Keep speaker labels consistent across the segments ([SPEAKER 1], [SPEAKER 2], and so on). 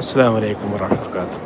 [SPEAKER 1] അസ്സാം വലൈക്കും വാഹമത്ത്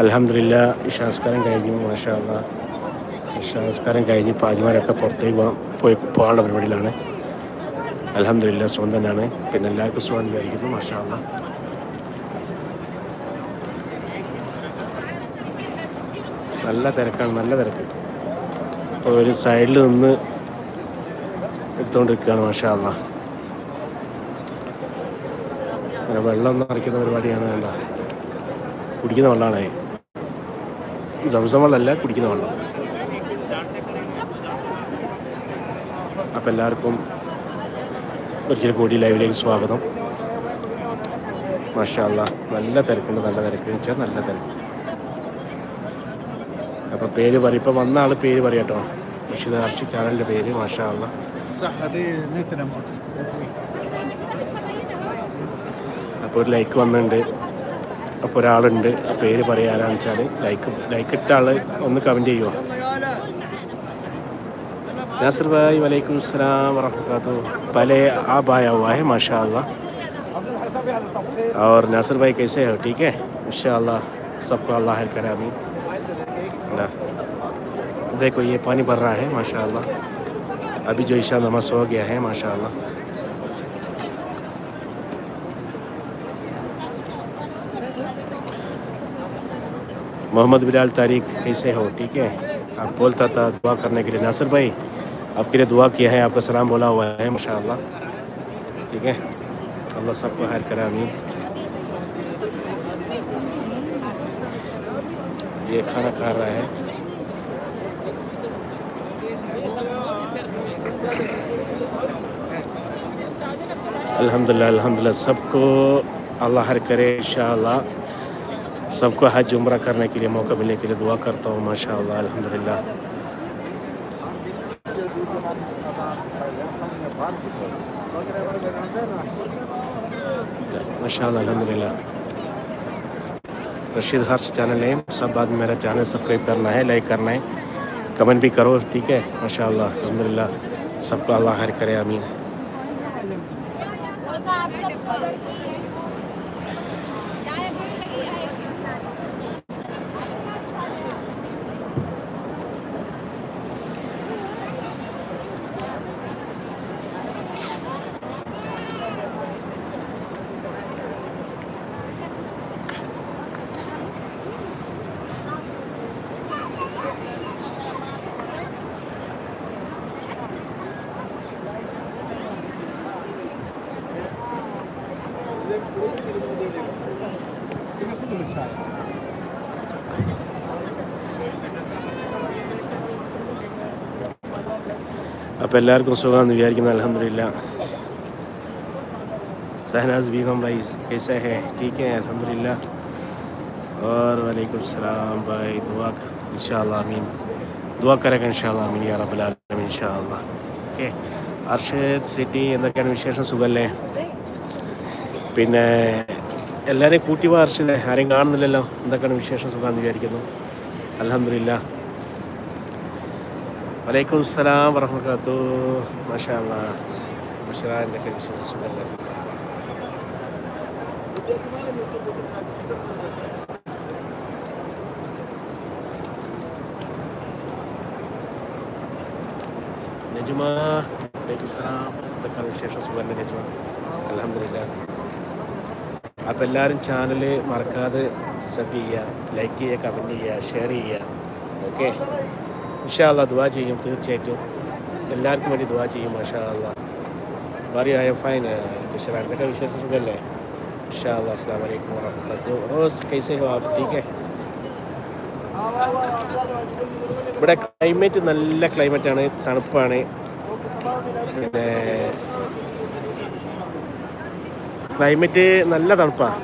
[SPEAKER 1] അലഹമില്ല ഇഷാസ്കാരം കഴിഞ്ഞു മാഷാള്ള ഇഷാസ്കാരം കഴിഞ്ഞ് പാജിമാരൊക്കെ പുറത്തേക്ക് പോകാൻ പോയി പോകാനുള്ള പരിപാടിയിലാണ്. അലഹമില്ല സുഖം തന്നെയാണ് പിന്നെ എല്ലാവർക്കും സുഖം വിചാരിക്കുന്നു മാഷാള്ള നല്ല തിരക്കാണ് നല്ല തിരക്ക്. അപ്പോൾ ഒരു സൈഡിൽ നിന്ന് എടുത്തുകൊണ്ടിരിക്കുകയാണ് മാഷാ അങ്ങനെ വെള്ളം നിറയ്ക്കുന്ന പരിപാടിയാണ് വേണ്ട കുടിക്കുന്ന വെള്ളമാണ് സംസം വെള്ളമല്ല കുടിക്കുന്ന വെള്ളം. അപ്പം എല്ലാവർക്കും ഒരിക്കൽ കൂടി ലൈവിലേക്ക് സ്വാഗതം. മാഷാല്ല നല്ല തിരക്കുണ്ട് നല്ല തിരക്ക്. വെച്ചാൽ നല്ല തിരക്ക്. അപ്പം പേര് പറയും ഇപ്പം വന്ന ആൾ പേര് പറയാട്ടോ റഷീദ് ഹർഷി ചാനലിന്റെ പേര് മാഷാല്ല അപ്പോൾ ഒരു ലൈക്ക് വന്നിട്ടുണ്ട് അപ്പോൾ ഒരാളുണ്ട് ആ പേര് പറയാനാന്ന് വെച്ചാൽ ലൈക്ക് ലൈക്ക് ഇട്ട ആൾ ഒന്ന് കമൻറ്റ് ചെയ്യുമോ नासिर भाई वालेकुम सलाम वरहमतुल्लाह पहले आप आया हुआ है माशाल्लाह और नासिर भाई कैसे हो ठीक है इंशाल्लाह सबको अल्लाह खैर करे अभी देखो ये पानी भर रहा है माशाल्लाह अभी जो ईशा नमाज हो गया है माशाल्लाह محمد بلال تاریخ کیسے ہو؟ ٹھیک ہے؟ آپ بولتا تھا دعا کرنے کے لیے. ناصر بھائی، آپ کے لیے دعا کیا ہے؟ آپ کا سلام بولا ہوا ہے ماشاء اللہ ٹھیک ہے؟ اللہ سب کو حیر کرے امین یہ کھانا کھا رہا ہے۔ الحمدللہ الحمدللہ، سب کو اللہ ہر کرے، انشاءاللہ. سب کو حج عمرہ کرنے کے لیے موقع ملنے کے لیے دعا کرتا ہوں ماشاء اللہ الحمد للہ ماشاء اللہ الحمد للہ رشید ہر چینل نیم، سب بعد میرا چینل سبسکرائب کرنا ہے، لائک کرنا ہے۔ کمنٹ بھی کرو، ٹھیک ہے؟ ماشاء اللہ الحمد للہ سب کو اللہ خیر کرے امین അപ്പോൾ എല്ലാവർക്കും സുഖമാണെന്ന് വിചാരിക്കുന്നു അലഹമില്ല سہناز بیگم بھائی کیسے ہیں ٹھیک ہیں الحمدللہ اور وعلیکم السلام بھائی دعا انشاءاللہ امین دعا کرے گا انشاءاللہ امین یا رب العالمین انشاءاللہ اوکے ارشد سٹی اندر کمیشن سگل ہیں പിന്നെ എല്ലാവരെയും കൂട്ടി അർഷദെ ആരെയും കാണുന്നില്ലല്ലോ? എന്തൊക്കെയാണ് വിശേഷം? സുഖമെന്ന് വിചാരിക്കുന്നു. അലഹമില്ല വലൈക്കും സലാം വറഹമത്തു മാഷാ ബുഷറ എന്തൊക്കെ വിശേഷം വലൈക്കും സലാം എന്തൊക്കെയാണ് വിശേഷം? സുഖല്ലേ നജുമ. അലഹമില്ല അപ്പോൾ എല്ലാവരും ചാനൽ മറക്കാതെ സബ് ചെയ്യുക ലൈക്ക് ചെയ്യുക കമന്റ് ചെയ്യുക ഷെയർ ചെയ്യുക. ഓക്കെ ഇൻഷാല്ല ദുവാ ചെയ്യും തീർച്ചയായിട്ടും. എല്ലാവർക്കും വേണ്ടി ദുവാ ചെയ്യും മാഷാ അല്ലാ ഐ എം ഫൈൻ ബിഷറ എന്തൊക്കെ വിശേഷം സുഖമല്ലേ അല്ലാ അസ്സാം വലൈക്കും വറഹമത്തുള്ള റോസ് കൈസേ ഹെ ഇവിടെ ക്ലൈമറ്റ് നല്ല ക്ലൈമറ്റാണ് തണുപ്പാണ്. പിന്നെ ക്ലൈമറ്റ് നല്ല തണുപ്പാണ്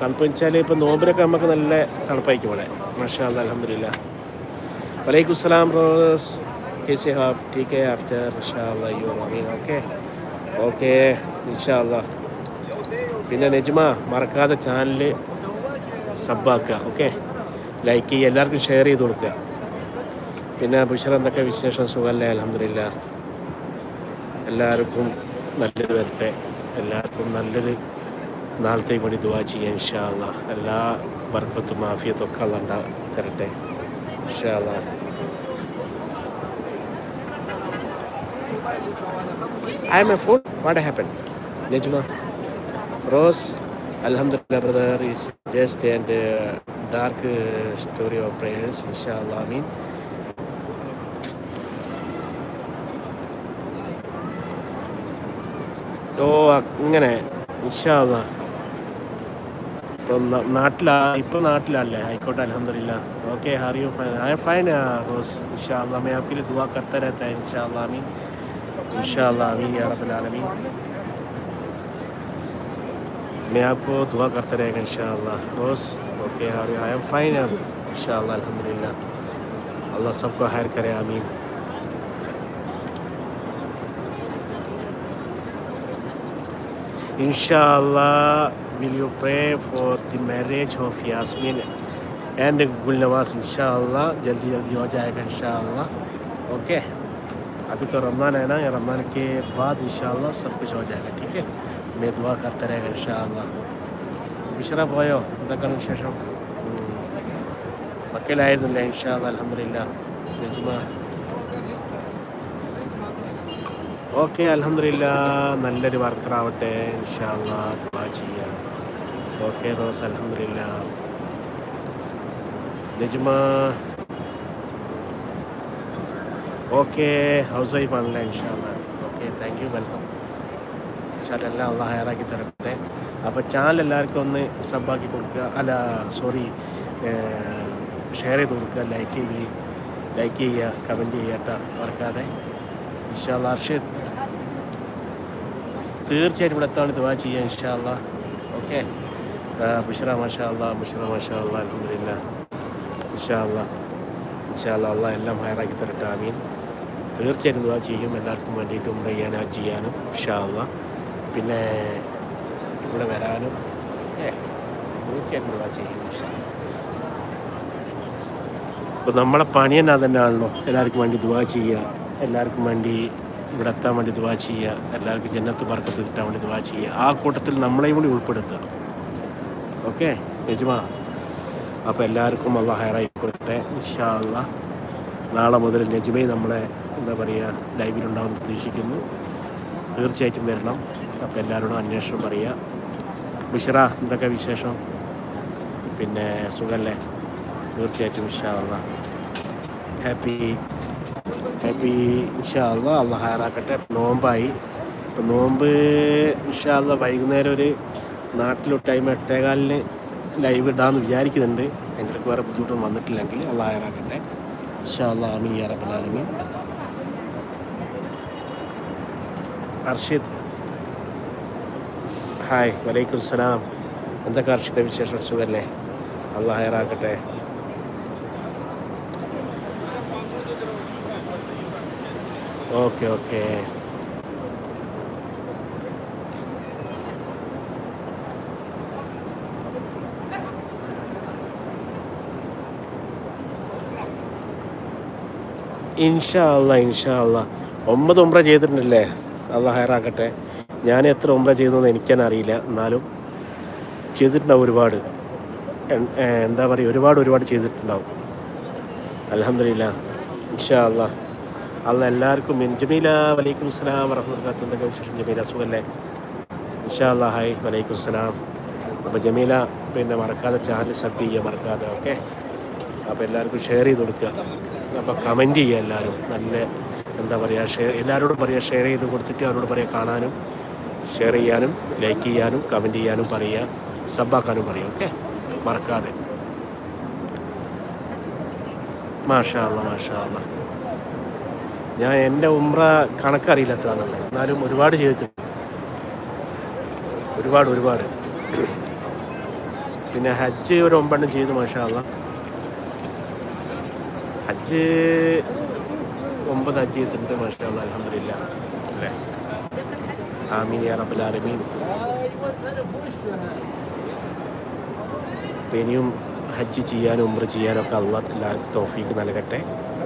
[SPEAKER 1] തണുപ്പ് വെച്ചാൽ ഇപ്പോൾ നോമ്പിലൊക്കെ നമുക്ക് നല്ല തണുപ്പായിരിക്കും ഇവിടെ. മഷാ അലഹമില്ല വലൈക്കും സ്ലാം റോസ് കെ സി ഹാബ് ടി കെ ആഫ്റ്റർ മഷാ ഓക്കെ. ഓക്കെ ഇൻഷാ പിന്നെ നെജ്മ മറക്കാതെ ചാനൽ സബ്ബാക്കുക ഓക്കെ. ലൈക്ക് ചെയ്യുക എല്ലാവർക്കും ഷെയർ ചെയ്ത് കൊടുക്കുക. പിന്നെ ബുഷർ എന്തൊക്കെ വിശേഷം? സുഖമല്ലേ? അലഹമില്ല എല്ലാവർക്കും നല്ലത് വരട്ടെ. എല്ലാവർക്കും നല്ലൊരു നാളത്തേക്ക് വേണ്ടി ദുവാ ചെയ്യാൻ ഇഷ്ടമാണ് എല്ലാ വർക്കത്തും മാഫിയത്തൊക്കെ അതണ്ട തരട്ടെ ഇഷ്ടമാണ് I am phone what happen Najma. Rose അലഹമ്മദ് brother is just and dark story of prayers ഇഷാ അല്ലാമീൻ ഓ അങ്ങനെ ഇൻഷാല്ല ഇപ്പം ന- നാട്ടിലാ ഇപ്പം നാട്ടിലല്ലേ ആയിക്കോട്ടെ അലഹമില്ല okay how are you fine I am fine रोज इंशाल्लाह मैं आपके लिए दुआ करता रहता है इंशाल्लाह आमीन इंशाल्लाह आमीन या रब्बल आलमीन मैं आपको दुआ करता रहेगा इंशाल्लाह रोज okay how are you I am fine इंशाल्लाह अल्हम्दुलिल्लाह अल्लाह सबको खैर करे आमीन Inshallah, will you pray for the marriage of Yasmin اینڈ گل نواز انشاءاللہ. جلدی جلدی ہو جائے گا انشاءاللہ. اوکے ابھی تو رمضان ہے نا یا رمضان کے بعد انشاءاللہ سب کچھ ہو جائے گا ٹھیک ہے؟ میں دعا کرتا رہے گا انشاءاللہ. بشرا بھائیو دکن شیشم وکیل عید اللہ انشاءاللہ الحمدللہ. جی نجمہ okay അലഹമില്ല നല്ലൊരു വർക്കറാവട്ടെ ഇൻഷാല്ലാ ചെയ്യാം. ഓക്കെ റോസ് അലഹമില്ല നജ്മ. ഓക്കെ ഹൗസ് വൈഫ് ആണല്ലേ ഇൻഷാല്ല ഓക്കെ താങ്ക് യു വെൽക്കം ഇൻഷാല്ല എല്ലാം അള്ളാഹ് ഹയറാക്കി തരട്ടെ. അപ്പോൾ ചാനൽ എല്ലാവർക്കും ഒന്ന് സബാക്കി കൊടുക്കുക. അല്ല സോറി ഷെയർ ചെയ്ത് കൊടുക്കുക. ലൈക്ക് ചെയ്യുക ലൈക്ക് ചെയ്യുക കമന്റ് ചെയ്യട്ടോ മറക്കാതെ. ഇൻഷാല്ല അർഷദ്. തീർച്ചയായിട്ടും ഇവിടെ എത്താണ് ദുവാ ചെയ്യുക ഇൻഷാല്ല ഓക്കെ? ബുഷറ മാഷാ അല്ലാ ബുഷറ മാഷാ അല്ലാ അലഹമില്ല ഇൻഷാല്ല ഇൻഷാല്ല അല്ല എല്ലാം ഹയറാക്കി തരട്ടെ ആമീൻ. തീർച്ചയായിട്ടും ദുവാ ചെയ്യും എല്ലാവർക്കും വേണ്ടിയിട്ട് ഇവിടെ ചെയ്യാനും ആ ചെയ്യാനും ഇൻഷാല്ല പിന്നെ ഇവിടെ വരാനും തീർച്ചയായിട്ടും ദുവാ ചെയ്യും ഇൻഷാല്ല നമ്മളെ പണി തന്നെ തന്നെയാണല്ലോ എല്ലാവർക്കും വേണ്ടി ദുവാ ചെയ്യുക എല്ലാവർക്കും വേണ്ടി ഇവിടെ എത്താൻ വേണ്ടി ദുവാ ചെയ്യുക. എല്ലാവർക്കും ജന്നത്ത് പറക്കത്ത് കിട്ടാൻ വേണ്ടി ദുവാ ചെയ്യുക. ആ കൂട്ടത്തിൽ നമ്മളെയും കൂടി ഉൾപ്പെടുത്തുക ഓക്കെ? യജമാ. അപ്പോൾ എല്ലാവർക്കും അള്ള ഹയറായി കൊടുക്കട്ടെ. അല്ലാ നാളെ മുതൽ നജ്മയും നമ്മളെ എന്താ പറയുക ലൈവിലുണ്ടാവുമെന്ന് പ്രതീക്ഷിക്കുന്നു. തീർച്ചയായിട്ടും വരണം. അപ്പോൾ എല്ലാവരോടും അന്വേഷണം പറയുക. ബിഷറ എന്തൊക്കെ വിശേഷം? പിന്നെ സുഖല്ലേ? തീർച്ചയായിട്ടും അല്ലാ ഹാപ്പി ഹാപ്പി ഈ ഇൻഷാള്ള അള്ള ഹയറാക്കട്ടെ നോമ്പായി. ഇപ്പം നോമ്പ് ഇൻഷാ അല്ലാ വൈകുന്നേരം ഒരു നാട്ടിലൊരു ടൈം എട്ടേകാലിന് ലൈവ് ഇടാമെന്ന് വിചാരിക്കുന്നുണ്ട്. എന്റെ ഇടയ്ക്ക് വേറെ ബുദ്ധിമുട്ടൊന്നും വന്നിട്ടില്ലെങ്കിൽ അള്ള ഹയറാക്കട്ടെ ഇൻഷാ ആമി ആലമീൻ. അർഷിദ്. ഹായ് വലൈക്കും സലാം എന്തൊക്കെ അർഷിദ വിശേഷം? സുഖല്ലേ? അള്ളാഹ് ഹയറാക്കട്ടെ ഓക്കെ ഓക്കെ ഇൻഷാല്ല ഇൻഷാല്ല ഒമ്പത് ഉംറ ചെയ്തിട്ടുണ്ടല്ലേ? അല്ല ഹയറാക്കട്ടെ ഞാൻ എത്ര ഉംറ ചെയ്തെന്ന് എനിക്കാൻ അറിയില്ല. എന്നാലും ചെയ്തിട്ടുണ്ടാവും ഒരുപാട്. എന്താ പറയുക ഒരുപാട് ഒരുപാട് ചെയ്തിട്ടുണ്ടാവും. അലഹമില്ല ഇൻഷാ അല്ല എല്ലാവർക്കും ജമീല വലൈക്കും സ്ലാം എന്തൊക്കെ വിശേഷം ജമീല സുഖല്ലേ? ഇൻഷാ ഹായ് വലൈക്കും സ്ലാം അപ്പോൾ ജമീല പിന്നെ മറക്കാതെ ചാനൽ സബ് ചെയ്യുക മറക്കാതെ ഓക്കെ അപ്പോൾ എല്ലാവർക്കും ഷെയർ ചെയ്ത് കൊടുക്കുക. അപ്പോൾ കമന്റ് ചെയ്യുക എല്ലാവരും. നല്ല എന്താ പറയുക ഷെയർ എല്ലാവരോടും പറയുക ഷെയർ ചെയ്ത് കൊടുത്തിട്ട് അവരോട് പറയുക കാണാനും ഷെയർ ചെയ്യാനും ലൈക്ക് ചെയ്യാനും കമന്റ് ചെയ്യാനും പറയുക സബ്ബാക്കാനും പറയുക ഓക്കെ മറക്കാതെ. മാഷാ അല്ല മാഷാ അല്ല ഞാൻ എന്റെ ഉമ്ര കണക്കറിയില്ല എത്ര എന്നുള്ളത് എന്നാലും ഒരുപാട് ചെയ്തിട്ടുണ്ട്. ഒരുപാട് ഒരുപാട്. പിന്നെ ഹജ്ജ് ഒരു ഒമ്പെണ്ണം ചെയ്തു മാഷാ അല്ല. ഹജ്ജ് ഒമ്പത് ഹജ്ജ് ചെയ്തിട്ടുണ്ട് മാഷാ അല്ല അലഹമില്ല അല്ലേ? ആമീൻ യാ റബ്ബൽ ആലമീൻ. ഇനിയും ഹജ്ജ് ചെയ്യാനും ഉംറ ചെയ്യാനൊക്കെ അള്ളാഹ് തോഫീക്ക് നൽകട്ടെ.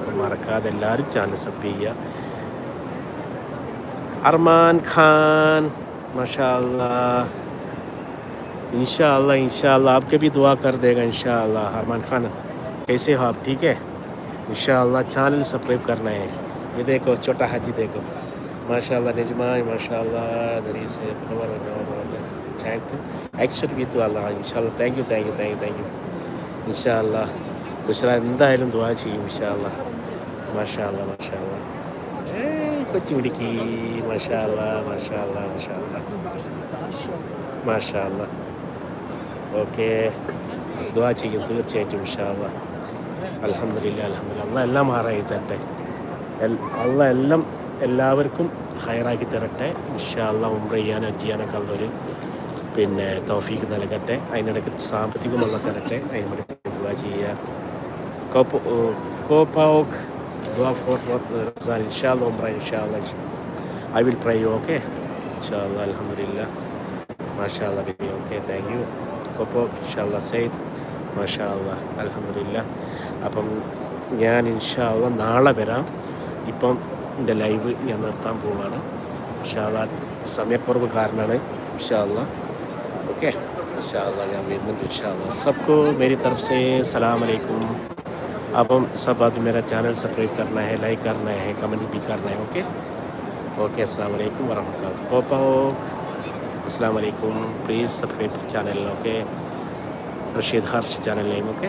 [SPEAKER 1] അപ്പം മറക്കാതെ എല്ലാവരും ചാനൽ സബ് ചെയ്യുക. അർമാൻ ഖാൻ ماشاء اللہ انشاء اللہ انشاء اللہ آپ کے بھی دعا کر دے گا انشاء اللہ ارمان خان کیسے ہو آپ ٹھیک ہے انشاء اللہ چینل سبسکرائب کرنا ہے یہ دیکھو چھوٹا حاجی دیکھو ماشاء اللہ نجمہ تھینک ایکسٹ تھینک یو تھینک یو تھینک یو تھینک یو اللہ ബുഷറ എന്തായാലും ദുവാ ചെയ്യും ഇൻഷാല്ല മാഷാല്ല മാഷാല്ല കൊച്ചു പിടിക്കി മാഷാല്ല മാഷാല്ല മാഷാല്ല മാഷാല്ല ഓക്കെ. ദുവാ ചെയ്യും തീർച്ചയായിട്ടും ഇൻഷാല്ല അലഹമില്ല അലഹമില്ല അള്ള എല്ലാം മാറായി തരട്ടെ. അല്ല എല്ലാം എല്ലാവർക്കും ഹയറാക്കി തരട്ടെ. ഇൻഷാല്ല ഉംറ ചെയ്യാനോ ചെയ്യാനൊക്കെ ഉള്ളൊരു പിന്നെ തോഫീക്ക് നൽകട്ടെ. അതിനിടയ്ക്ക് സാമ്പത്തികമുള്ള തരട്ടെ. അതിനിടയ്ക്ക് ദുവാ ചെയ്യുക. കോപ്പ് കോപ്പാവോക്ക് ദുആ ഫോർ റംസാൻ ഇൻഷാല്ല ഉംറ ഇൻഷാല്ല ഐ വിൽ പ്രൈ ഓക്കെ ഇൻഷാല്ല അലഹമില്ല മാഷാല്ല ബിബി ഓക്കെ താങ്ക് യു കോപ്പോക്ക് ഇൻഷാല്ല സെയ്ദ് മാഷാല്ല അലഹമില്ല അപ്പം ഞാൻ ഇൻഷാല്ല നാളെ വരാം ഇപ്പം എൻ്റെ ലൈവ് ഞാൻ നിർത്താൻ പോവുകയാണ് ഇൻഷാല്ല സമയക്കുറവ് കാരണമാണ് ഇൻഷാല്ല ओके इंशाल्लाह ഞാൻ വരുന്നുണ്ട് इंशाल्लाह सबको मेरी तरफ से सलाम अलैकुम اب ہم سب آدمی میرا چینل سبسکرائب کرنا ہے، لائک کرنا ہے، کمنٹ بھی کرنا ہے، اوکے؟ اوکے، السلام علیکم ورحمۃ اللہ۔ کوپا ہو۔ السلام علیکم۔ پلیز سبسکرائب چینل، اوکے؟ رشید خرش چینل نیم، اوکے؟